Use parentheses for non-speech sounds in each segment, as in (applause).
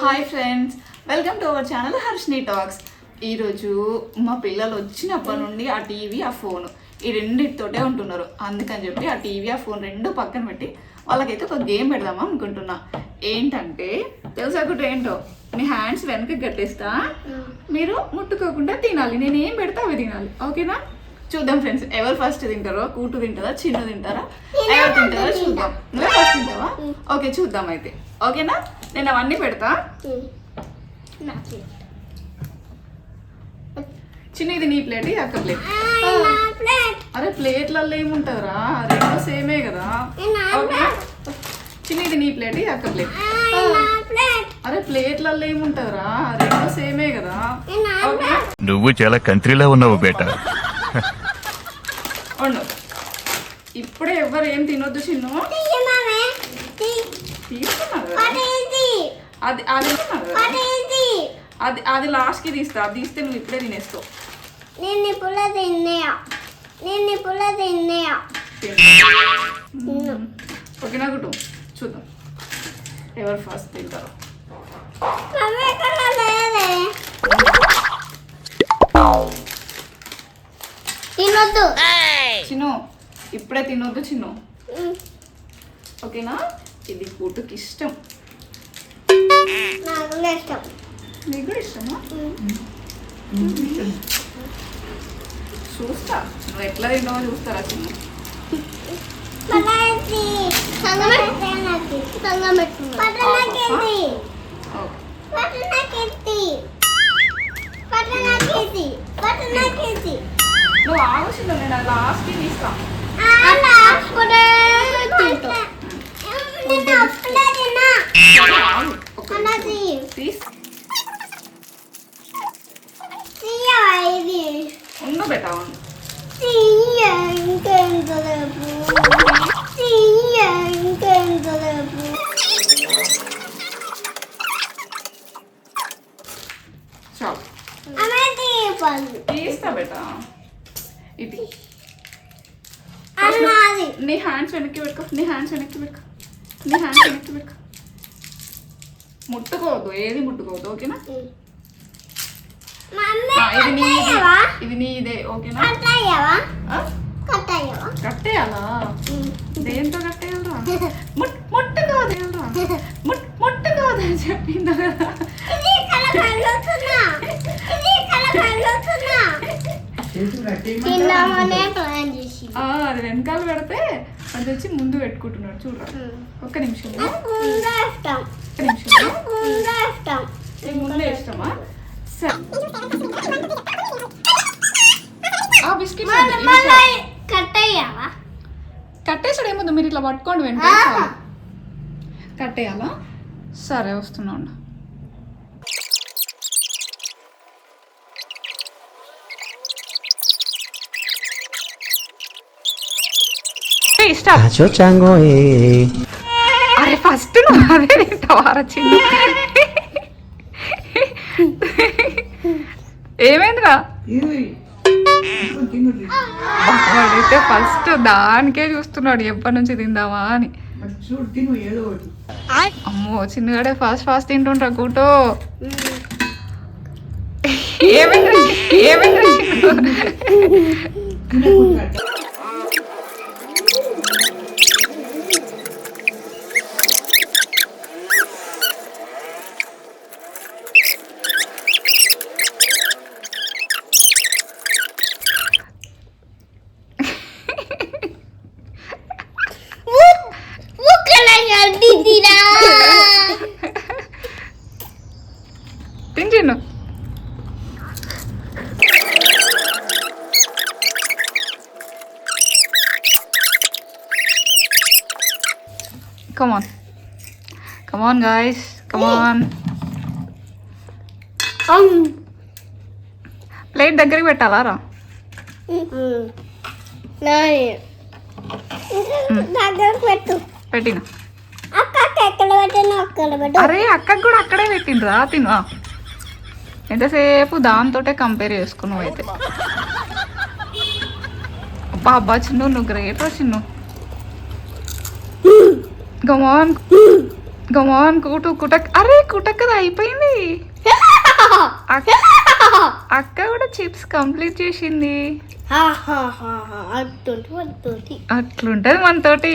Hi friends welcome to our channel Harshini talks ఈరోజు మా పిల్లలు వచ్చినప్పటి నుండి ఆ టీవీ ఆ ఫోన్ ఈ రెండిటితోటే ఉంటున్నారు. అందుకని చెప్పి ఆ టీవీ ఆ ఫోన్ రెండు పక్కన పెట్టి వాళ్ళకైతే ఒక గేమ్ పెడదామా అనుకుంటున్నా. ఏంటంటే తెలుసా ఒకటి ఏంటో? మీ హ్యాండ్స్ వెనక కట్టేస్తా మీరు ముట్టుకోకుండా తినాలి. నేను ఏం పెడతా అవి తినాలి. ఓకేనా? చూద్దాం ఫ్రెండ్స్. ఎవరు ఫస్ట్ తింటారో? కూటు తింటారా? చిన్న తింటారా? ఎవరు తింటారో? చూద్దాం. నువ్వే ఫస్ట్ తింటావా? ఓకే చూద్దాం అయితే. ఓకేనా? నేను అవన్నీ పెడతా. నాకు చిన్న ఇది నీ ప్లేట్ ఇది అక్క ప్లేట్. అరే ప్లేట్లలో ఏముంటారా రెండు సేమే కదా. ఓకే చిన్న ఇది నీ ప్లేట్ ఇది అక్క ప్లేట్. అరే ప్లేట్లలో ఏముంటారా రెండు సేమే కదా. నువ్వు చాలా కంట్రీలో ఉన్నావు బేట. (laughs) ఉండు ఇప్పుడే ఎవరు ఏం తినొద్దు చిన్ను. అది అది అది అది లాస్ట్కి తీస్తా. అది తీస్తే నువ్వు ఇప్పుడే తినేస్తావు. నేను ఇప్పుడు తిన్నాయా నేను ఇప్పుడు తిన్నాయా ఓకేనా గుట్టు చూద్దాం. ఎవరు ఫస్ట్ తింటారో? లేదే తినొద్దు. చిన్ను ఇప్పుడే తినొద్దు చిన్ను. ఓకేనా? ఇది కూటుకి ఇష్టం. ఇష్టం. నీకు ఇష్టమా? చూస్తా. నువ్వు ఎట్లా తింటావో చూస్తారా చిన్న? పడేది సంగమెట్టి సంగమెట్టు నువ్వు ఆలోచన నేను లాస్ట్కి తీస్తా. అలా అప్పుడే తింటా. నేను అప్పుడే తిన్నా. ఆగు. ఒక అన్నది తీస్. తీయ ఇది? ఉండు బెటా ఇంకెంతసేపు చాలు. తీస్తా బెటా. ఇది. నీ హ్యాండ్స్ వెనక్కి పెట్టుకో. నీ హ్యాండ్స్ వెనక్కి పెట్టుకో. నీ హ్యాండ్స్ వెనక్కి పెట్టుకో. ముట్టుకోవద్దు. ఏది ముట్టుకోవద్దు ఓకేనా? ఇది నీ కట్టయ్యవా? ఇది నీదే ఓకేనా? కట్టేయాలా? దేంతో కట్టేయాలరా ముట్ ముట్టుకోదేయాలరా ముట్ ముట్టుకోదని చెప్పిందా కదా ఇది కల కలుగుతున్నా ఇది కల కలుగుతున్నా తిన్నామనే ప్లాన్ చేసి ఆ, అది వెనకాల పెడితే అది తెచ్చి ముందు పెట్టుకుంటున్నాడు చూడరా ఒక్క నిమిషం. ముందే ఇష్టమా సరే. బిస్కెట్ కట్టేసాడు ఏముంది మీరు ఇట్లా పట్టుకోండి వెంటనే. చాలు. కట్టేయాలా? సరే వస్తున్నా eh. అరే ఫస్ట్ నువ్వు అదే తింటావారా చిన్న ఏమైందిరా? వాడైతే ఫస్ట్ దానికే చూస్తున్నాడు ఎప్పటి నుంచి తిందామా అని. అమ్మో చిన్నగాడే ఫాస్ట్ ఫాస్ట్ తింటుండ్రా కూటో. ఏమైందిరా ఏమైందిరా చిన్ను? ముక్కలంగా దిద్దిరా తిని Chinnu Come on. Come on, guys. Come on. Plate దగ్గరికి పెట్టాలా? రా. పెట్టు. పెట్టిన. అరే అక్కకి కూడా అక్కడే పెట్టిండ్రా. తిను. ఎంతసేపు దాంతోటే కంపేర్ చేసుకున్నావు అయితే. అబ్బా అబ్బా చిన్ను నువ్వు గ్రేట్ రా చిన్ను. గమాన్ గమాన్ కూటు కుటక్. అరే కుటక్కది అయిపోయింది. అక్క కూడా చిప్స్ కంప్లీట్ చేసింది. అట్లుంటది మనతోటి.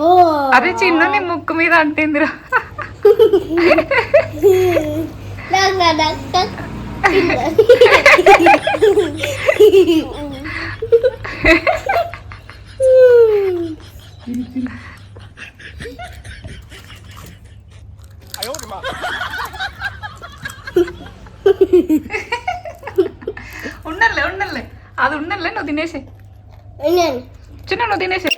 ఓ అరే చిన్న నీ ముక్కు మీద అంటిందిరా. అది ఉండలే నువ్వు తినేసే నేను చిన్న నువ్వు తినేసే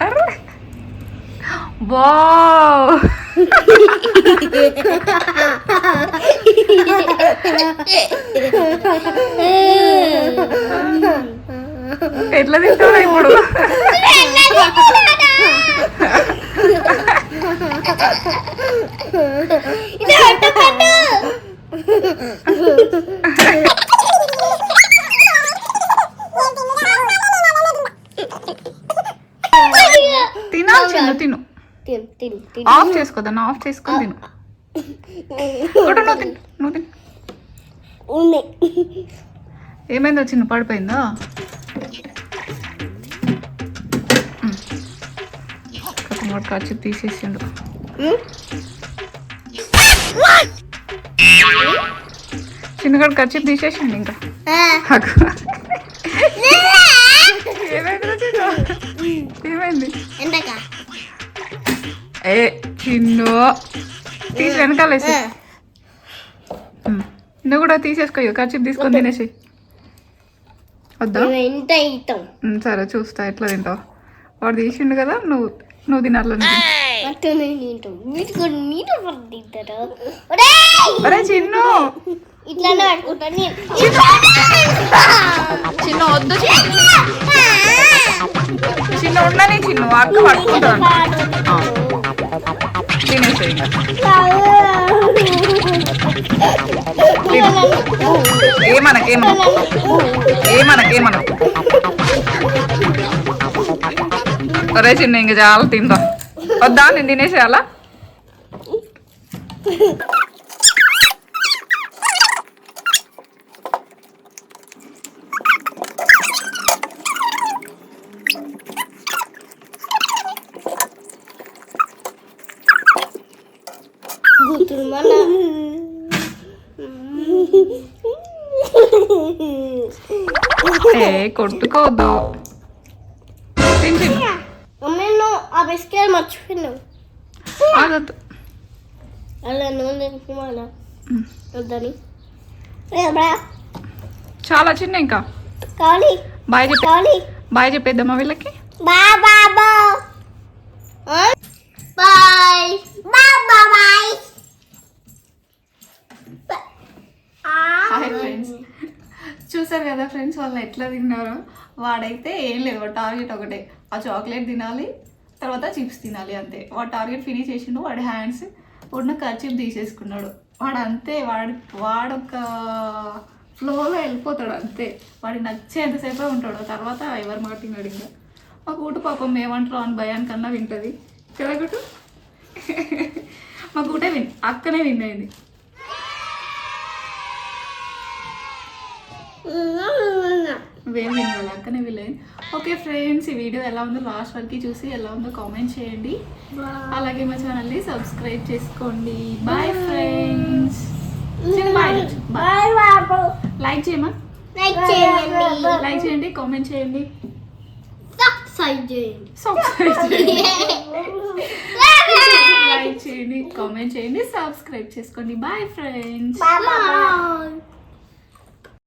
అరే వావ్ ఎట్లా తింటావు ఇప్పుడు ఇది పెట్టు పెట్టు తినాలి చిన్న తిను. ఆఫ్ చేసుకోదాన్ని ఆఫ్ చేసుకొని తిను. నువ్వు తిను ఏమైందో చిన్న పడిపోయిందా? వాడు ఖర్చు తీసేసిండు. చిన్నగాడు ఖర్చు తీసేసిండు ఇంకా? ఏమైంది ఏ చిన్ను. తీసి వెనకాలేసి నువ్వు కూడా తీసేసుకో ఖర్చు తీసుకొని తినేసి. వద్దా? సరే చూస్తా ఎట్లా తింటావు. వాడు తీసిండు కదా నువ్వు నువ్వు తినాలి చిన్ను! ఇట్లానే చిన్న వద్దు చిన్న. ఉండని చిన్న అక్క పట్టుకుంటాను తినేసేయి ఇంకా. ఏమనకు ఏమనకు? ఏమనకు ఏమనకు? ఒరే చిన్న ఇంక చాలా తిందాం. వద్దా? నేను తినేసేయాలా? ఏ కొట్టుకోవద్దు. మర్చిపోయినావు ఆగొద్దు అలా నూనె. వద్దని చాలా చిన్న ఇంకా కావాలి బాయ్ చెప్పి కావాలి బాయ్ చెప్పేద్దామా వీళ్ళకి బాయ్ బాబా bye bye bye hi friends చూసారు కదా ఫ్రెండ్స్ వాళ్ళు ఎట్లా తిన్నారో? వాడైతే ఏం లేదు టార్గెట్ ఒకటే. ఆ చాక్లెట్ తినాలి తర్వాత చిప్స్ తినాలి అంతే. వాడు టార్గెట్ ఫినిష్ చేసిండు వాడి హ్యాండ్స్ ఉన్న ఖర్చు తీసేసుకున్నాడు. వాడు అంతే వాడి వాడొక ఫ్లోలో వెళ్ళిపోతాడు అంతే. వాడికి నచ్చేంతసేపే ఉంటాడు. తర్వాత ఎవరు మాట ఇంకా? మా కూటు పాపం ఏమంటారు అని భయానికన్నా వింటుంది. కదా మా కూటే విన్ అక్కనే విన్ అయింది. (laughs) వినాలి అక్కనే విలేదు ఓకే ఫ్రెండ్స్ ఈ వీడియో ఎలా ఉందో లాస్ట్ వరకు చూసి ఎలా ఉందో కామెంట్ చేయండి. అలాగే మా ఛానల్ని సబ్స్క్రైబ్ చేసుకోండి. బాయ్ ఫ్రెండ్స్ లైక్ చేయమా? లైక్ చేయండి. లైక్ చేయండి కామెంట్ చేయండి. సబ్స్క్రైబ్ చేయండి. సబ్స్క్రైబ్ చేయండి. లైక్ చేయండి (laughs) కామెంట్ చేయండి సబ్స్క్రైబ్ చేసుకోండి. Bye friends bye